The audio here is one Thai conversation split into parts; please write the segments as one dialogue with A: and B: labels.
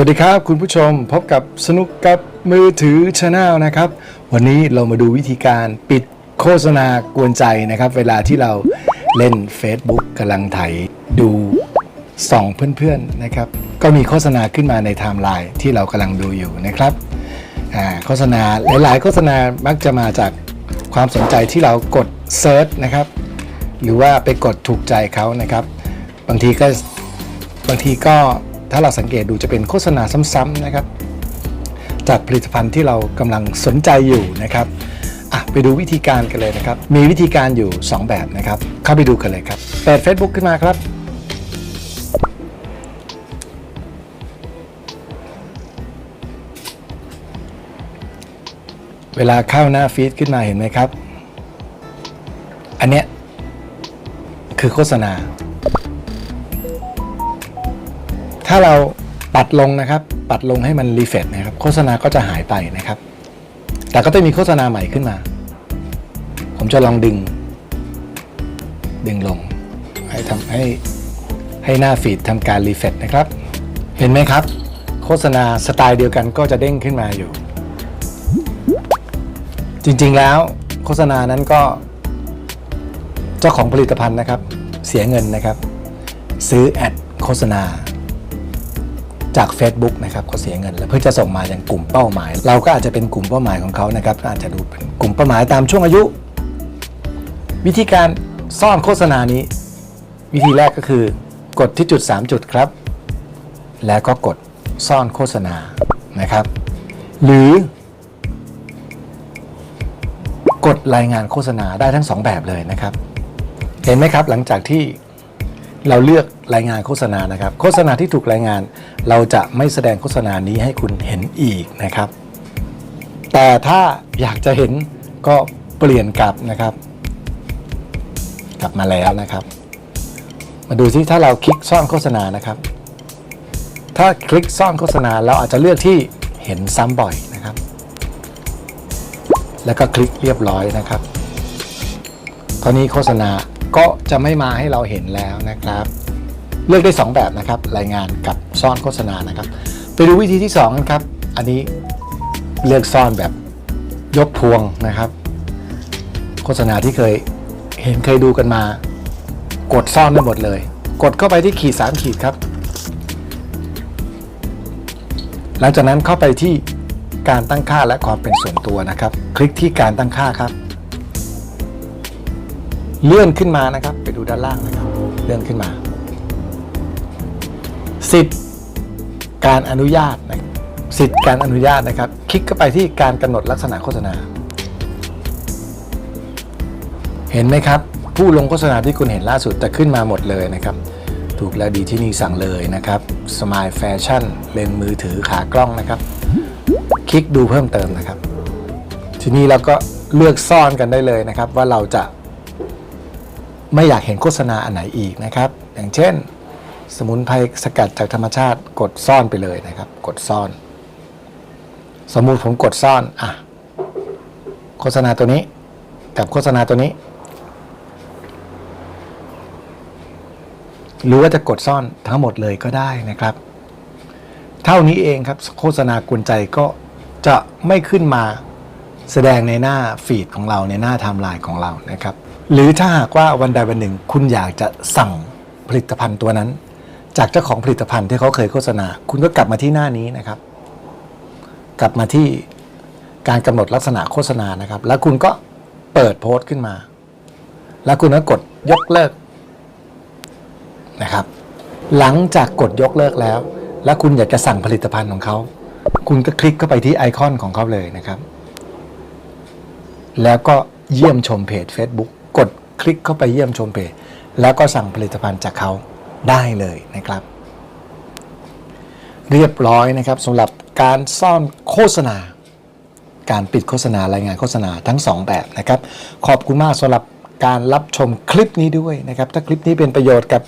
A: วัสดีครับคุณผู้ชมพบกับสนุกกับมือถือชาแนลนะครับ วันนี้เรามาดูวิธีการปิดโฆษณากวนใจนะครับ เวลาที่เราเล่น Facebook กำลังไถดูส่องเพื่อนๆนะครับ ก็มีโฆษณาขึ้นมาในไทม์ไลน์ที่เรากำลังดูอยู่นะครับโฆษณาหลายๆ โฆษณามักจะมาจากความสนใจที่เรากดเซิร์ชนะครับ หรือว่าไปกดถูกใจเขานะครับ บางทีก็บางทีก็ ถ้าเราสังเกตดูจะเป็นโฆษณาซ้ำๆนะครับ จากผลิตภัณฑ์ที่เรากำลังสนใจอยู่นะครับอะไปดูวิธีการกันเลยนะครับ มีวิธีการอยู่ 2 แบบนะครับ เข้าไปดูกันเลยครับเปิด Facebook ขึ้นมาครับ เวลาเข้าหน้าฟีดขึ้นมาเห็นไหมครับ อันเนี้ยคือโฆษณา ถ้าเราปัดลงนะครับ ปัดลงให้มันรีเฟรชนะครับ โฆษณาก็จะหายไปนะครับ แต่ก็จะมีโฆษณาใหม่ขึ้นมา ผมจะลองดึง ดึงลง ให้ทำให้ให้หน้าฟีดทำการรีเฟรชนะครับ เห็นไหมครับ โฆษณาสไตล์เดียวกันก็จะเด้งขึ้นมาอยู่ จริงๆแล้วโฆษณานั้นก็เจ้าของผลิตภัณฑ์นะครับ เสียเงินนะครับ ซื้อแอดโฆษณา จาก Facebook นะครับเขาเสียเงิน แล้วเพื่อจะส่งมาอยังกลุ่มเป้าหมาย เราก็อาจจะเป็นกลุ่มเป้าหมายของเขานะครับก็อาจจะดูเป็นกลุ่มเป้าหมายตามช่วงอายุ วิธีการซ่อนโฆษณานี้ วิธีแรกก็คือกดที่จุด 3 จุดครับ แล้วก็กดซ่อนโฆษณานะครับ หรือกดรายงานโฆษณาได้ทั้งสองแบบเลยนะครับ เห็นไหมครับหลังจากที่ เราเลือกรายงานโฆษณานะครับ โฆษณาที่ถูกรายงาน เราจะไม่แสดงโฆษณานี้ให้คุณเห็นอีกนะครับ แต่ถ้าอยากจะเห็นก็เปลี่ยนกลับนะครับ กลับมาแล้วนะครับ มาดูที่ถ้าเราคลิกซ่อนโฆษณานะครับ ถ้าคลิกซ่อนโฆษณาเราอาจจะเลือกที่เห็นซ้ำบ่อยนะครับ แล้วก็คลิกเรียบร้อยนะครับตอนนี้โฆษณา ก็จะไม่มาให้เราเห็นแล้วนะครับ เลือกได้ 2 แบบนะครับ รายงานกับซ่อนโฆษณานะครับ ไปดูวิธีที่2กันครับ อันนี้เลือกซ่อนแบบยกพวงนะครับ โฆษณาที่เคยเห็นเคยดูกันมา กดซ่อนได้หมดเลย กดเข้าไปที่ขีด3ขีดครับ หลังจากนั้นเข้าไปที่การตั้งค่าและความเป็นส่วนตัวนะครับ คลิกที่การตั้งค่าครับ เลื่อนขึ้นมานะครับ ไปดูด้านล่างนะครับ เลื่อนขึ้นมา สิทธิ์การอนุญาตนะสิทธิ์การอนุญาตนะครับ คลิกเข้าไปที่การกำหนดลักษณะโฆษณา เห็นไหมครับ ผู้ลงโฆษณาที่คุณเห็นล่าสุดจะขึ้นมาหมดเลยนะครับ ถูกแล้วดีที่นี่สั่งเลยนะครับสมายแฟชั่นเลนมือถือขากล้องนะครับ คลิกดูเพิ่มเติมนะครับ ทีนี้เราก็เลือกซ่อนกันได้เลยนะครับ ว่าเราจะ ไม่อยากเห็นโฆษณาอันไหนอีกนะครับ อย่างเช่น สมุนไพรสกัดจากธรรมชาติกดซ่อนไปเลยนะครับ กดซ่อน สมมุติผมกดซ่อนอะโฆษณาตัวนี้กับโฆษณาตัวนี้ หรือว่าจะกดซ่อนทั้งหมดเลยก็ได้นะครับ เท่านี้เองครับโฆษณากวนใจก็จะไม่ขึ้นมาแสดงในหน้าฟีดของเราในหน้าไทม์ไลน์ของเรานะครับ หรือถ้าหากว่าวันใดวันหนึ่ง คุณอยากจะสั่งผลิตภัณฑ์ตัวนั้น จากเจ้าของผลิตภัณฑ์ที่เขาเคยโฆษณา คุณก็กลับมาที่หน้านี้นะครับ กลับมาที่การกำหนดลักษณะโฆษณานะครับ แล้วคุณก็เปิดโพสต์ขึ้นมา แล้วคุณก็กดยกเลิกนะครับ หลังจากกดยกเลิกแล้ว แล้วคุณอยากจะสั่งผลิตภัณฑ์ของเขา คุณก็คลิกเข้าไปที่ไอคอนของเขาเลยนะครับ แล้วก็เยี่ยมชมเพจ Facebook กดคลิกเข้าไปเยี่ยมชมเพจแล้วก็สั่งผลิตภัณฑ์จากเขาได้เลยนะครับ เรียบร้อยนะครับสำหรับการซ่อนโฆษณา การปิดโฆษณารายงานโฆษณาทั้ง 2 แบบนะครับ ขอบคุณมากสำหรับการรับชมคลิปนี้ด้วยนะครับ ถ้าคลิปนี้เป็นประโยชน์กับ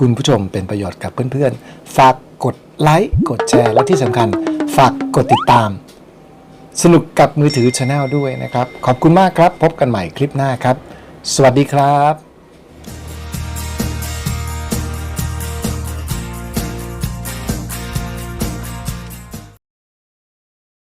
A: คุณผู้ชมเป็นประโยชน์กับเพื่อนๆ ฝากกดไลค์กดแชร์ และที่สำคัญฝากกดติดตาม สนุกกับมือถือชาแนลด้วยนะครับ ขอบคุณมากครับ พบกันใหม่คลิปหน้าครับ สวัสดีครับ